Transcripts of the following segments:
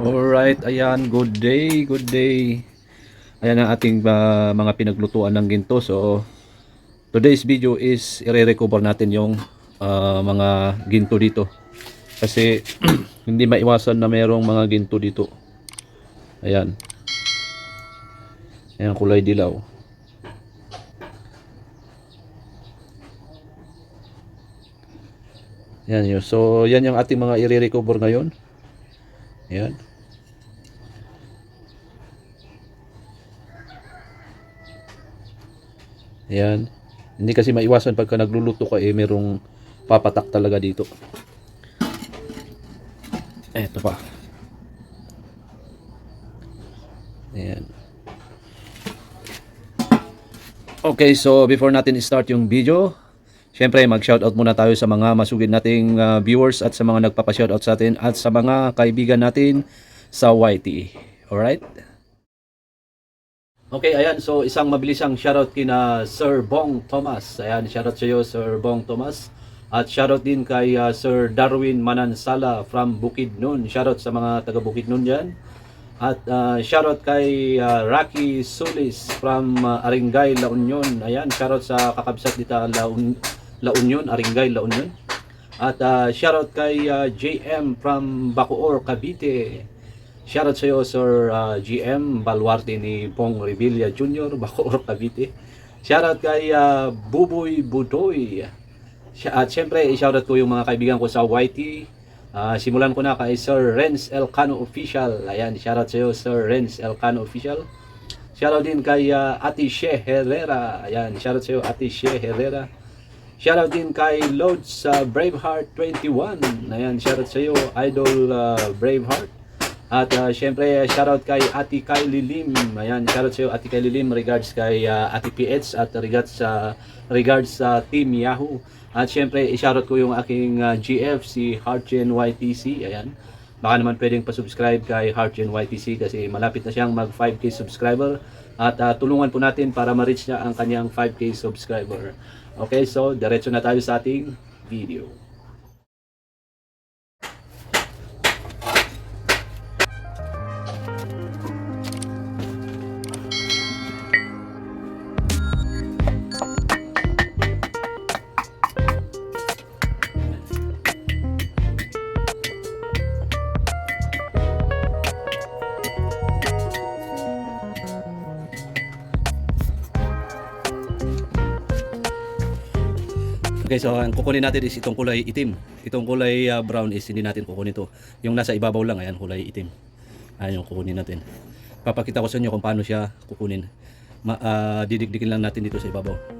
Alright, ayan, good day, good day. Ayan ang ating ah, mga pinaglutuan ng ginto. So, today's video is i-recover natin yung ah, mga ginto dito. Kasi hindi maiwasan na mayroong mga ginto dito. Ayan. Ayan, kulay dilaw. Yan yun. So, yan yung ating mga i-recover ngayon. Ayan. Ayan. Hindi kasi maiwasan pagka nagluluto ka eh, merong papatak talaga dito. Eto pa. Ayan. Okay, so before natin start yung video, syempre mag-shoutout muna tayo sa mga masugid nating uh, viewers at sa mga nagpapa-shoutout sa atin at sa mga kaibigan natin sa YT. Alright? Okay, ayan. So, isang mabilisang shoutout kina Sir Bong Thomas. Ayan, shoutout sa iyo, Sir Bong Thomas. At shoutout din kay uh, Sir Darwin Manansala from Bukidnon. Shoutout sa mga taga Bukidnon dyan. At uh, shoutout kay uh, Rocky Solis from uh, Aringay, La Union. Ayan, shoutout sa kakabsat dito La, Un- La Union, Aringay, La Union. At uh, shoutout kay uh, JM from Bacoor, Cavite. Shoutout sa iyo, Sir uh, GM Balwarte ni Pong Revilla Jr., Bacoor, Cavite. Shoutout kay uh, Buboy Budoy. At syempre, i-shoutout ko yung mga kaibigan ko sa YT. Ah, simulan ko na kay Sir Renz Elcano Official. Ayan, shoutout sa iyo, Sir Renz Elcano Official. Shoutout din kay ah, Ate She Herrera. Ayan, shoutout sa iyo, Ate She Herrera. Shoutout din kay Loads sa Braveheart 21. Ayan, shoutout sa iyo, Idol ah, Braveheart. At uh, syempre, shoutout kay Ate Kylie Lim. Ayan, shoutout sa iyo, Ate Kylie Lim. Regards kay ah, Ate PH at regards sa regards sa Team Yahoo. At syempre, i-shoutout ko yung aking ah, GF, si Heartgen YTC. Ayan. Baka naman pwedeng pa-subscribe kay Heartgen YTC kasi malapit na siyang mag 5k subscriber. At ah, tulungan po natin para ma-reach niya ang kanyang 5k subscriber. Okay, so diretso na tayo sa ating video. Okay, so ang kukunin natin is itong kulay itim. Itong kulay ah, brown is hindi natin kukunin to. Yung nasa ibabaw lang, ayan, kulay itim. Ayan yung kukunin natin. Papakita ko sa inyo kung paano siya kukunin. Ma, ah, didikdikin lang natin dito sa ibabaw.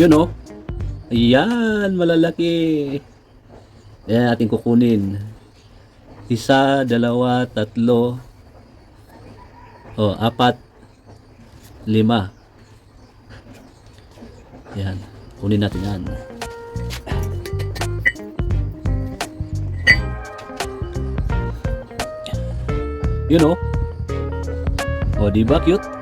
Yun, oh. Ayan, malalaki. Ayan natin kukunin. Isa, dalawa, tatlo. Oh, apat. Lima. Ayan. Kunin natin yan. Yun, oh. Oh, di ba cute?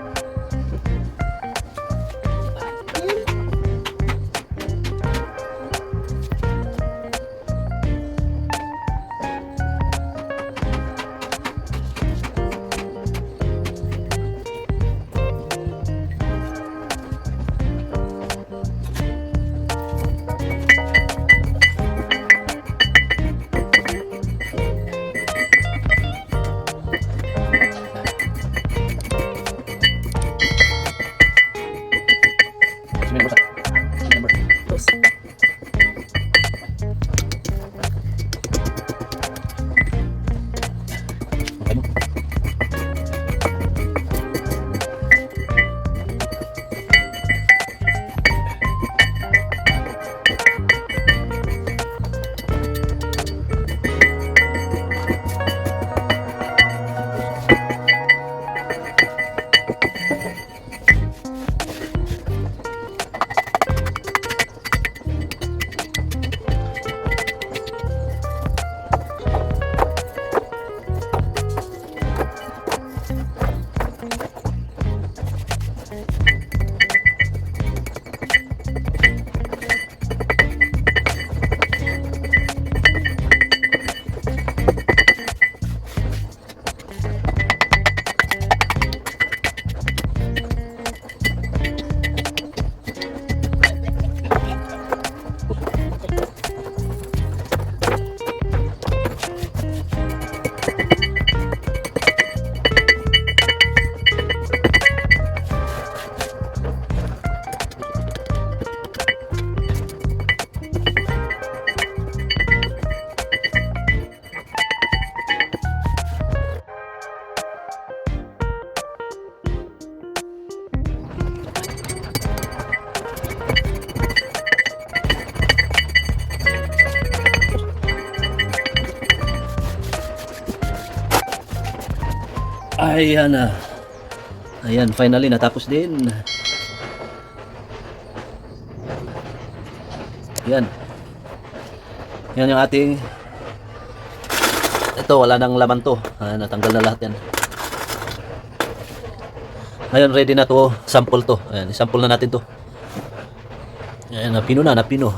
Ayan na. Ayan, finally natapos din. Yan. Yan yung ating ito, wala nang laman to. Ah, natanggal na lahat yan. Ngayon, ready na to. Sample to. Ayan, sample na natin to. Ayan, napino na, napino.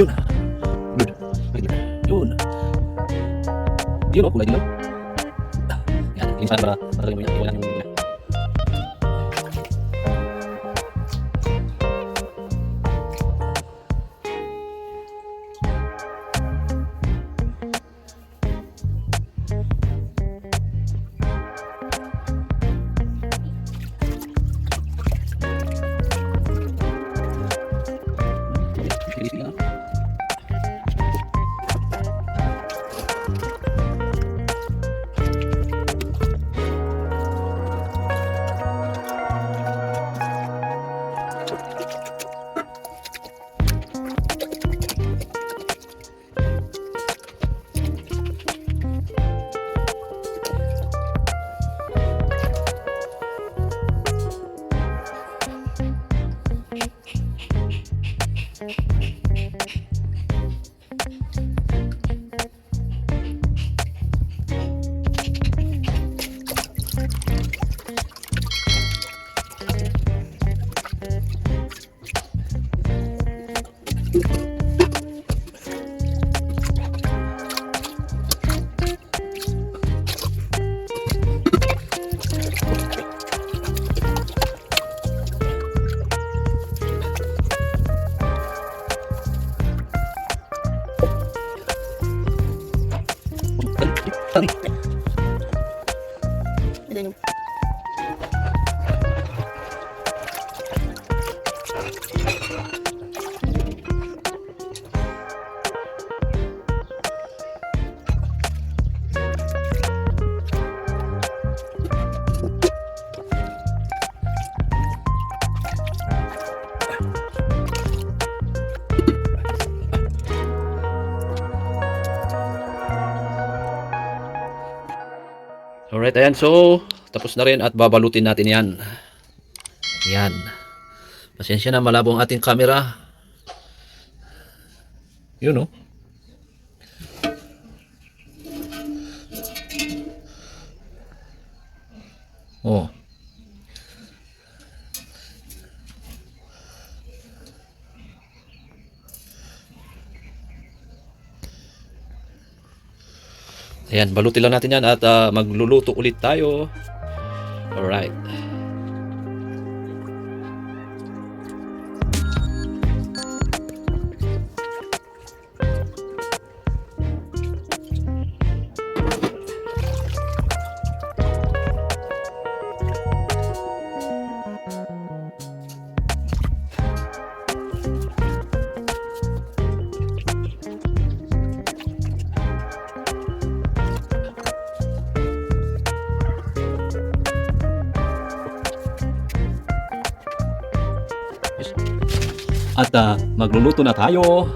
Yun. Good. Yun. Yun oh, kulay dilaw. Yan, linis para para. Iwanan yung Alright, ayan. So, tapos na rin at babalutin natin yan. Yan. Pasensya na, malabo ang ating camera. Yun, oh. Oh. Ayan, balutin lang natin yan at ah, magluluto ulit tayo. Alright. At ah, magluluto na tayo.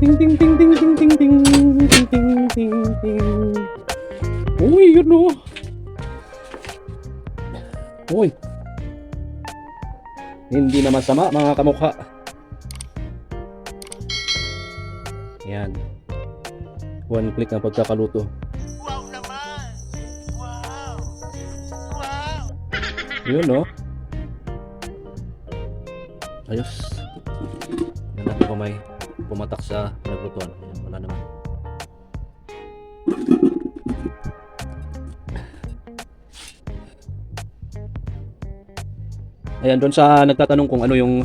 Ding ding ding ding ding ding ding ding ding ding ding. Uy, yun no. Uy. Hindi na masama mga kamukha. Yan. One click ang pagkakaluto. Wow naman! Wow! Wow! Yun no. Ayos. Yan natin kung may pumatak sa naglutuan. Ayan, wala naman. Ayan, doon sa nagtatanong kung ano yung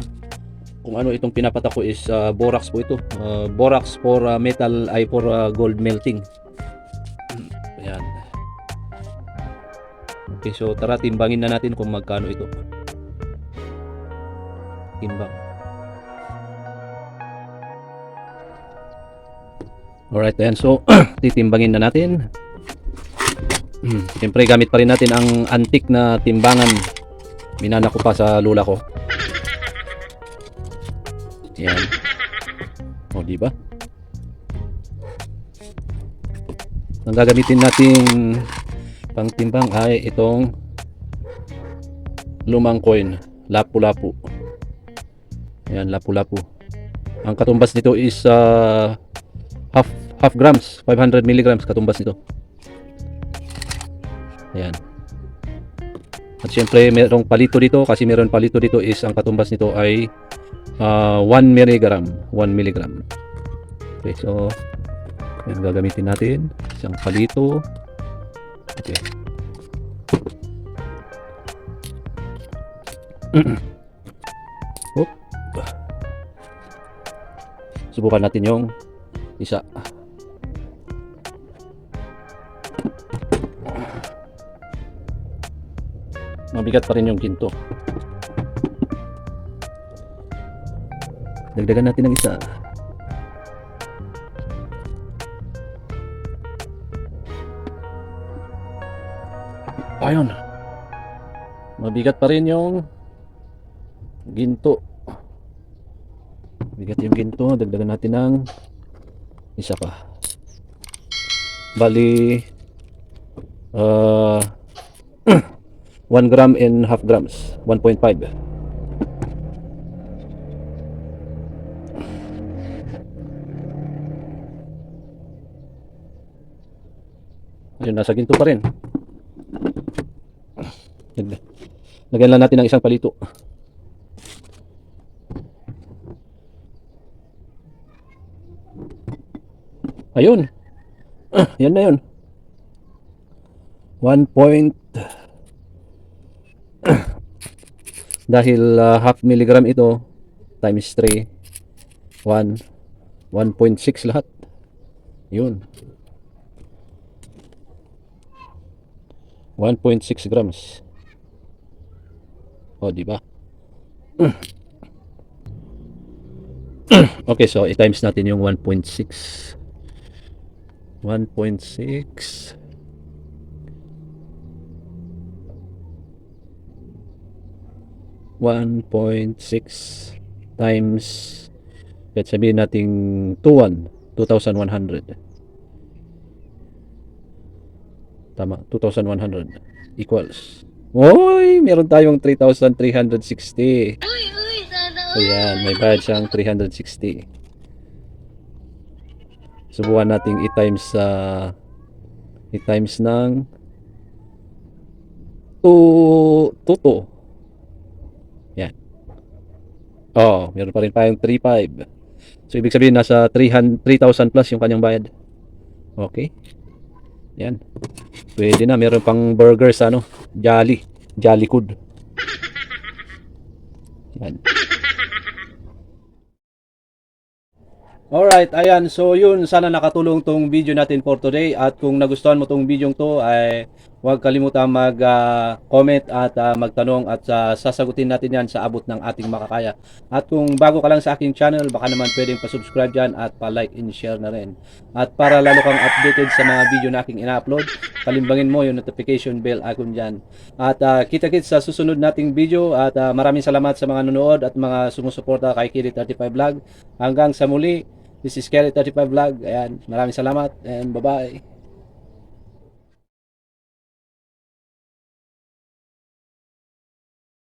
kung ano itong pinapatak ko is uh, borax po ito. Uh, borax for uh, metal ay for uh, gold melting. Ayan. Okay, so tara timbangin na natin kung magkano ito. Timbang. Alright, ayan. So, titimbangin na natin. Siyempre, gamit pa rin natin ang antik na timbangan. Minana ko pa sa lula ko. Yan. O, di ba? Ang gagamitin natin pang timbang ay itong lumang coin. Lapu-lapu. Yan, lapu-lapu. Ang katumbas nito is uh, half half grams, 500 milligrams katumbas nito. Ayan. At syempre, merong palito dito kasi meron palito dito is ang katumbas nito ay uh, 1 milligram. 1 milligram. Okay, so yan gagamitin natin. Isang palito. Okay. Oop. Subukan natin yung isa. Mabigat pa rin yung ginto. Dagdagan natin ng isa. Ayun. Mabigat pa rin yung ginto. Bigat yung ginto. Dagdagan natin ng isa pa. Bali uh, 1 gram and half grams. 1.5. Ayun, nasa ginto pa rin. Lag- Lagyan lang natin ng isang palito. Ayun. Yan na yun. 1 dahil ah, half milligram ito times 3 1 1.6 lahat. Yun. 1.6 grams. O di ba? Okay so i-times natin yung 1.6 1.6 1.6 times kahit sabihin nating 2,1 2,100 tama 2,100 equals. Oy, meron tayong 3,360 ayan may bayad siyang 360 subukan nating i-times sa i-times ng 2 tuto Oo, oh, meron pa rin tayong 3.5. So, ibig sabihin, nasa 300 3,000 plus yung kanyang bayad. Okay. Yan. Pwede na. Meron pang burger sa ano, Jolly. Jolly Good. Yan. Alright, ayan. So, yun. Sana nakatulong tong video natin for today. At kung nagustuhan mo tong video to, ay huwag kalimutan mag-comment at ah, magtanong at ah, sasagutin natin yan sa abot ng ating makakaya. At kung bago ka lang sa aking channel, baka naman pwedeng pa-subscribe dyan at pa-like and share na rin. At para lalo kang updated sa mga video na aking ina-upload, kalimbangin mo yung notification bell icon dyan. At ah, kita-kits sa susunod nating video at ah, maraming salamat sa mga nanonood at mga sumusuporta kay Kiri35 Vlog. Hanggang sa muli, this is Kiri35 Vlog. Ayan, maraming salamat and bye-bye.